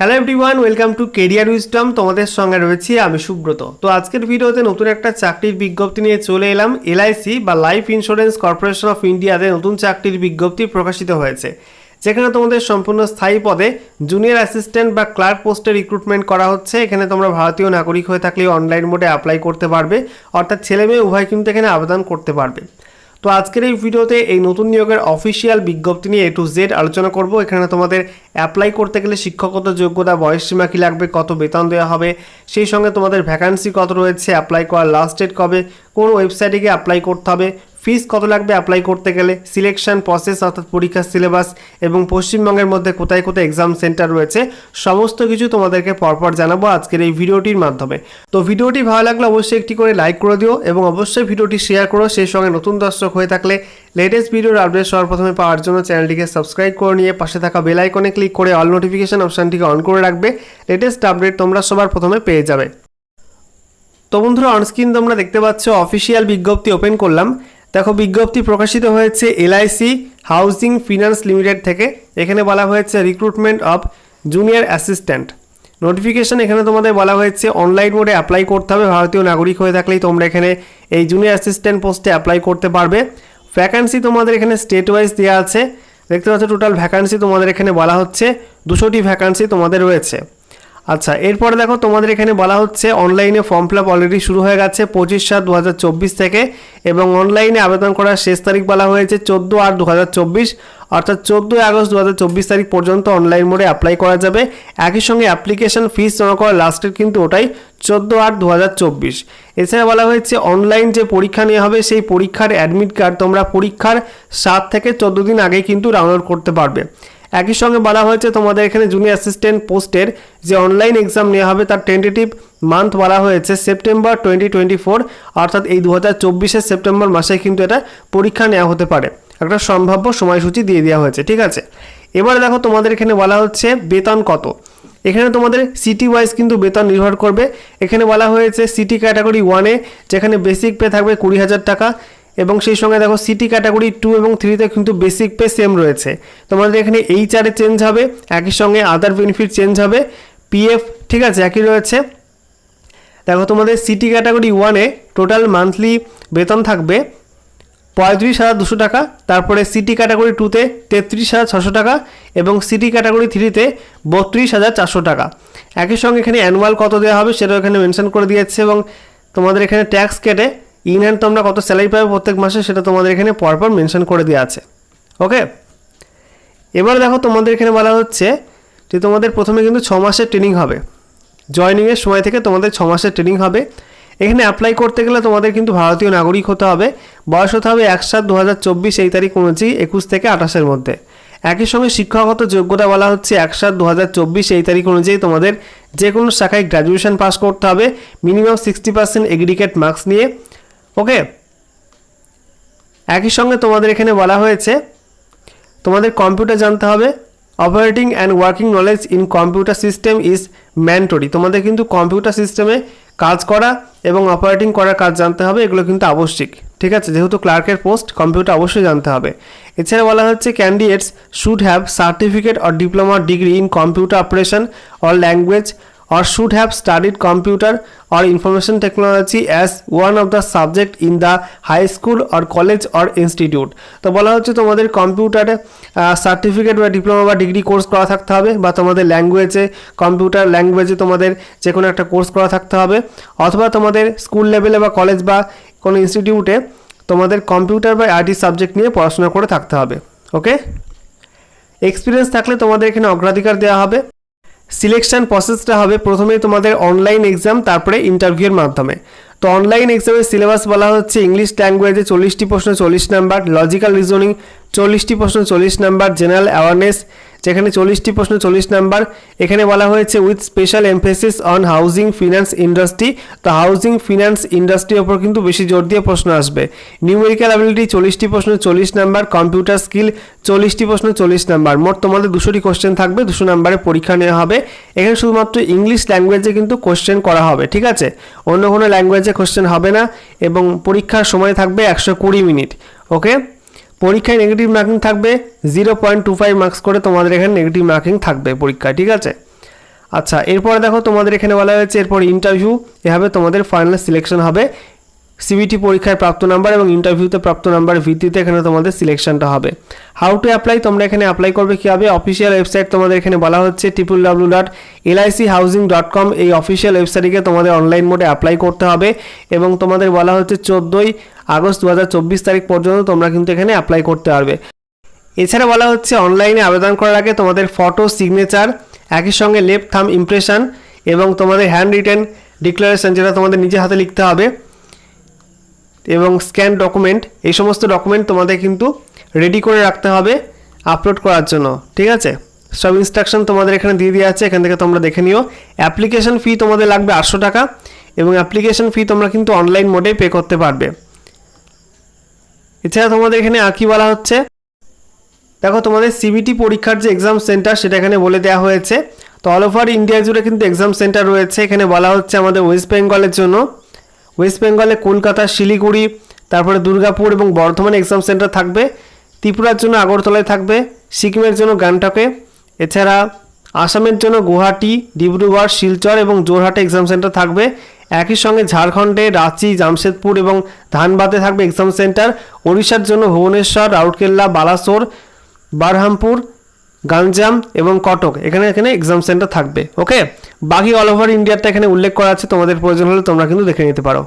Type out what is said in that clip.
Hello everyone welcome to career wisdom তোমাদের সঙ্গে রয়েছি আমি সুব্রত। তো আজকের ভিডিওতে নতুন একটা চাকরির বিজ্ঞপ্তি নিয়ে চলে এলাম। এলআইসি বা লাইফ ইন্স্যুরেন্স কর্পোরেশন অফ ইন্ডিয়াতে নতুন চাকরির বিজ্ঞপ্তি প্রকাশিত হয়েছে। যেখানে তোমাদের সম্পূর্ণ স্থায়ী পদে জুনিয়র অ্যাসিস্ট্যান্ট বা ক্লার্ক পোস্টে রিক্রুটমেন্ট করা হচ্ছে। এখানে তোমরা ভারতীয় নাগরিক হয়ে থাকলে অনলাইন মোডে অ্যাপ্লাই করতে পারবে। অর্থাৎ ছেলে মেয়ে উভয় কিন্তু এখানে আবেদন করতে পারবে। তো আজকের এই ভিডিওতে এই নতুন নিয়োগের অফিসিয়াল বিজ্ঞপ্তি নিয়ে এ টু জেড আলোচনা করব। এখানে তোমাদের অ্যাপ্লাই করতে গেলে শিক্ষকত যোগ্যতা, বয়স সীমা কী লাগবে, কত বেতন দেওয়া হবে, সেই সঙ্গে তোমাদের ভ্যাকান্সি কত রয়েছে অ্যাপ্লাই করার লাস্ট ডেট কবে, কোন ওয়েবসাইটে গিয়ে অ্যাপ্লাই করতে হবে ফিস কত লাগবে অ্যাপ্লাই করতে গেলে? সিলেকশন প্রসেস অর্থাৎ পরীক্ষার সিলেবাস এবং পশ্চিমবঙ্গের মধ্যে কোথায় কোথায় এক্সাম সেন্টার রয়েছে, সমস্ত কিছু তোমাদেরকে পরপর জানাব আজকের এই ভিডিওটির মাধ্যমে। তো ভিডিওটি ভালো লাগলে অবশ্যই একটি করে লাইক করে দিও এবং অবশ্যই ভিডিওটি শেয়ার করো, সেই সঙ্গে নতুন দর্শক হয়ে থাকলে লেটেস্ট ভিডিওর আপডেট সবার প্রথমে পাওয়ার জন্য চ্যানেলটিকে সাবস্ক্রাইব করে নিয়ে পাশে থাকা বেল আইকনে ক্লিক করে অল নোটিফিকেশন অপশানটিকে অন করে রাখবে লেটেস্ট আপডেট তোমরা সবার প্রথমে পেয়ে যাবে। তো বন্ধুরা অনস্ক্রিন তোমরা দেখতে পাচ্ছ অফিসিয়াল বিজ্ঞপ্তি ওপেন করলাম। দেখো, বিজ্ঞপ্তি প্রকাশিত হয়েছে এলআইসি হাউজিং ফিনান্স লিমিটেড থেকে। এখানে বলা হয়েছে recruitment of junior assistant notification এখানে তোমাদের বলা হয়েছে অনলাইন মোডে অ্যাপ্লাই করতে হবে। ভারতীয় নাগরিক হয়ে থাকলেই তোমরা এখানে এই জুনিয়র অ্যাসিস্ট্যান্ট পোস্টে অ্যাপ্লাই করতে পারবে। ভ্যাকান্সি তোমাদের এখানে স্টেট ওয়াইজ দেওয়া আছে। দেখতে পাচ্ছ টোটাল ভ্যাকান্সি তোমাদের এখানে বলা হচ্ছে। দুশোটি ভ্যাকান্সি তোমাদের রয়েছে। আচ্ছা এরপরে দেখো তোমাদের এখানে বলা হচ্ছে অনলাইনে ফর্ম ফিল আপ অলরেডি শুরু হয়ে গেছে পঁচিশ সাত দু থেকে এবং অনলাইনে আবেদন করার শেষ তারিখ বলা হয়েছে চোদ্দ আট দু অর্থাৎ চোদ্দোই আগস্ট দু হাজার চব্বিশ তারিখ পর্যন্ত অনলাইন মোডে অ্যাপ্লাই করা যাবে। একই সঙ্গে অ্যাপ্লিকেশন ফিস জমা করার লাস্টের কিন্তু ওটাই চোদ্দ আট দু এছাড়া বলা হয়েছে অনলাইন যে পরীক্ষা নেওয়া হবে সেই পরীক্ষার অ্যাডমিট কার্ড তোমরা পরীক্ষার সাত থেকে চোদ্দ দিন আগে কিন্তু ডাউনলোড করতে পারবে। একই সঙ্গে বলা হয়েছে, তোমাদের এখানে জুনিয়র অ্যাসিস্ট্যান্ট পোস্টের যে অনলাইন এক্সাম নেওয়া হবে, তার টেন্টেটিভ মান্থ বলা হয়েছে সেপ্টেম্বর টোয়েন্টি টোয়েন্টি ফোর অর্থাৎ এই দু হাজার সেপ্টেম্বর মাসে কিন্তু এটা পরীক্ষা নেওয়া হতে পারে। একটা সম্ভাব্য সময়সূচি দিয়ে দেওয়া হয়েছে, ঠিক আছে? এবার দেখো, তোমাদের এখানে বলা হচ্ছে বেতন কত? এখানে তোমাদের সিটি ওয়াইজ কিন্তু বেতন নির্ভর করবে। এখানে বলা হয়েছে সিটি ক্যাটাগরি ওয়ানে যেখানে বেসিক পে থাকবে কুড়ি হাজার টাকা। এবং সেই সঙ্গে দেখো সিটি ক্যাটাগরি টু এবং থ্রিতে কিন্তু বেসিক পে সেম রয়েছে। তোমাদের এখানে এইচ আরে চেঞ্জ হবে, একই সঙ্গে আদার বেনিফিট চেঞ্জ হবে পিএফ ঠিক আছে, একই রয়েছে। দেখো তোমাদের সিটি ক্যাটাগরি ওয়ানে টোটাল মান্থলি বেতন থাকবে পঁয়ত্রিশ হাজার দুশো টাকা, তারপরে সিটি ক্যাটাগরি টুতে তেত্রিশ হাজার ছশো টাকা এবং সিটি ক্যাটাগরি থ্রিতে বত্রিশ হাজার চারশো টাকা। একই সঙ্গে এখানে অ্যানুয়াল কত দেওয়া হবে সেটাও এখানে মেনশন করে দিয়েছে এবং তোমাদের এখানে ট্যাক্স কেটে ইন হ্যান্ড তোমরা কত স্যালারি পাবে প্রত্যেক মাসে সেটা তোমাদের এখানে পরপর মেনশন করে দেওয়া আছে। ওকে এবার দেখো তোমাদের এখানে বলা হচ্ছে যে তোমাদের প্রথমে কিন্তু ছ মাসের ট্রেনিং হবে। জয়নিংয়ের সময় থেকে তোমাদের ছ মাসের ট্রেনিং হবে। এখানে অ্যাপ্লাই করতে গেলে তোমাদের কিন্তু ভারতীয় নাগরিক হতে হবে। বয়স হতে হবে এক সাত দু এই তারিখ অনুযায়ী একুশ থেকে আঠাশের মধ্যে। একই সঙ্গে শিক্ষাগত যোগ্যতা বলা হচ্ছে এক সাত দু এই তারিখ অনুযায়ী তোমাদের যে কোনো শাখায় গ্র্যাজুয়েশন পাস করতে হবে। Minimum sixty percent aggregate marks নিয়ে। ওকে একই সঙ্গে তোমাদের এখানে বলা হয়েছে, তোমাদের কম্পিউটার জানতে হবে operating and working knowledge in computer system is mandatory তোমাদের কিন্তু কম্পিউটার সিস্টেমে কাজ করা এবং অপারেটিং করার কাজ জানতে হবে, এগুলো কিন্তু আবশ্যিক। ঠিক আছে? যেহেতু ক্লার্কের পোস্ট কম্পিউটার অবশ্যই জানতে হবে। এছাড়া বলা হচ্ছে candidates should have certificate or diploma degree in computer operation or language or should have studied computer or information technology as one of the subject in the high school or college or institute. তো বলা হচ্ছে তোমাদের কম্পিউটারে certificate বা diploma বা degree course করা থাকতে হবে বা তোমাদের ল্যাঙ্গুয়েজে কম্পিউটার ল্যাঙ্গুয়েজে তোমাদের যে কোনো একটা কোর্স করা থাকতে হবে। অথবা তোমাদের স্কুল লেভেলে বা কলেজ বা কোনো ইনস্টিটিউটে তোমাদের কম্পিউটার বা আইটি সাবজেক্ট নিয়ে পড়াশোনা করে থাকতে হবে। ওকে এক্সপিরিয়েন্স থাকলে তোমাদের এখানে অগ্রাধিকার দেওয়া হবে। সিলেকশন প্রসেসটা হবে প্রথমে তোমাদের অনলাইন এক্সাম তারপরে ইন্টারভিউয়ের মাধ্যমে। তো অনলাইন এক্সামের সিলেবাস বলা হচ্ছে ইংলিশ ল্যাঙ্গুয়েজে চল্লিশটি প্রশ্ন চল্লিশ নাম্বার লজিক্যাল রিজনিং চল্লিশটি প্রশ্ন চল্লিশ নাম্বার জেনারেল অ্যাওয়ারনেস যেখানে চল্লিশটি প্রশ্ন, চল্লিশ নাম্বার। এখানে বলা হয়েছে with special emphasis on housing finance industry তো হাউজিং ফিনান্স ইন্ডাস্ট্রির ওপর কিন্তু বেশি জোর দিয়ে প্রশ্ন আসবে। নিউমেরিক্যাল অ্যাবিলিটি চল্লিশটি প্রশ্ন, চল্লিশ নাম্বার। কম্পিউটার স্কিল চল্লিশটি প্রশ্ন, চল্লিশ নাম্বার। মোট তোমাদের দুশোটি কোশ্চেন থাকবে, দুশো নাম্বারে পরীক্ষা নেওয়া হবে। এখানে শুধুমাত্র ইংলিশ ল্যাঙ্গুয়েজে কিন্তু কোশ্চেন করা হবে, ঠিক আছে? অন্য কোনো ল্যাঙ্গুয়েজে কোশ্চেন হবে না এবং পরীক্ষার সময় থাকবে একশো কুড়ি মিনিট ওকে পরীক্ষায় নেগেটিভ মার্কিং থাকবে zero point two five marks করে তোমাদের এখানে নেগেটিভ মার্কিং থাকবে পরীক্ষায়, ঠিক আছে? আচ্ছা এরপরে দেখো তোমাদের এখানে বলা হয়েছে, এরপর ইন্টারভিউ এভাবে তোমাদের ফাইনাল সিলেকশন হবে। সিবিটি পরীক্ষায় প্রাপ্ত নাম্বার এবং ইন্টারভিউতে প্রাপ্ত নাম্বারের ভিত্তিতে এখানে তোমাদের সিলেকশনটা হবে। হাউ টু অ্যাপ্লাই তোমরা এখানে অ্যাপ্লাই করবে কীভাবে? অফিসিয়াল ওয়েবসাইট তোমাদের এখানে বলা হচ্ছে triple W dot LIC housing dot com এই অফিসিয়াল ওয়েবসাইটে তোমাদের অনলাইন মোডে অ্যাপ্লাই করতে হবে। এবং তোমাদের বলা হচ্ছে, চোদ্দোই আগস্ট দু হাজার চব্বিশ তারিখ পর্যন্ত তোমরা কিন্তু এখানে অ্যাপ্লাই করতে পারবে। এছাড়া বলা হচ্ছে অনলাইনে আবেদন করার আগে তোমাদের ফটো সিগনেচার একই সঙ্গে লেফট থাম ইমপ্রেশন এবং তোমাদের হ্যান্ড রিটেন ডিক্লারেশন যেটা তোমাদের নিজে হাতে লিখতে হবে এবং স্ক্যান ডকুমেন্ট এই সমস্ত ডকুমেন্ট তোমাদের কিন্তু রেডি করে রাখতে হবে আপলোড করার জন্য, ঠিক আছে? সব ইনস্ট্রাকশন তোমাদের এখানে দিয়ে দেওয়া আছে, এখান থেকে তোমরা দেখে নিও। অ্যাপ্লিকেশন ফি তোমাদের লাগবে আটশো টাকা এবং অ্যাপ্লিকেশন ফি তোমরা কিন্তু অনলাইন মোডে পে করতে পারবে। এছাড়া তোমাদের এখানে আর কি বলা হচ্ছে? দেখো, তোমাদের সিবিটি পরীক্ষার যে এক্সাম সেন্টার সেটা এখানে বলে দেওয়া হয়েছে। তো অল ওভার ইন্ডিয়া জুড়ে কিন্তু এক্সাম সেন্টার রয়েছে। এখানে বলা হচ্ছে আমাদের ওয়েস্ট বেঙ্গলের জন্য। ওয়েস্ট বেঙ্গলে কলকাতা, শিলিগুড়ি, তারপরে দুর্গাপুর এবং বর্ধমানে এক্সাম সেন্টার থাকবে। ত্রিপুরার জন্য আগরতলায় থাকবে। সিকিমের জন্য গ্যাংটকে। এছাড়া আসামের জন্য গুয়াহাটি, ডিব্রুগড়, শিলচর এবং জোরহাটে এক্সাম সেন্টার থাকবে। একই সঙ্গে ঝাড়খণ্ডে, রাঁচি, জামশেদপুর এবং ধানবাদে থাকবে এক্সাম সেন্টার ওড়িশার জন্য ভুবনেশ্বর, রাউরকেল্লা, বালাসোর, বারহামপুর, গাঞ্জাম এবং কটক এখানে এখানে এক্সাম সেন্টার থাকবে। ওকে বাকি অল ওভার ইন্ডিয়াটা এখানে উল্লেখ করা আছে, তোমাদের প্রয়োজন হলে তোমরা কিন্তু দেখে নিতে পারো।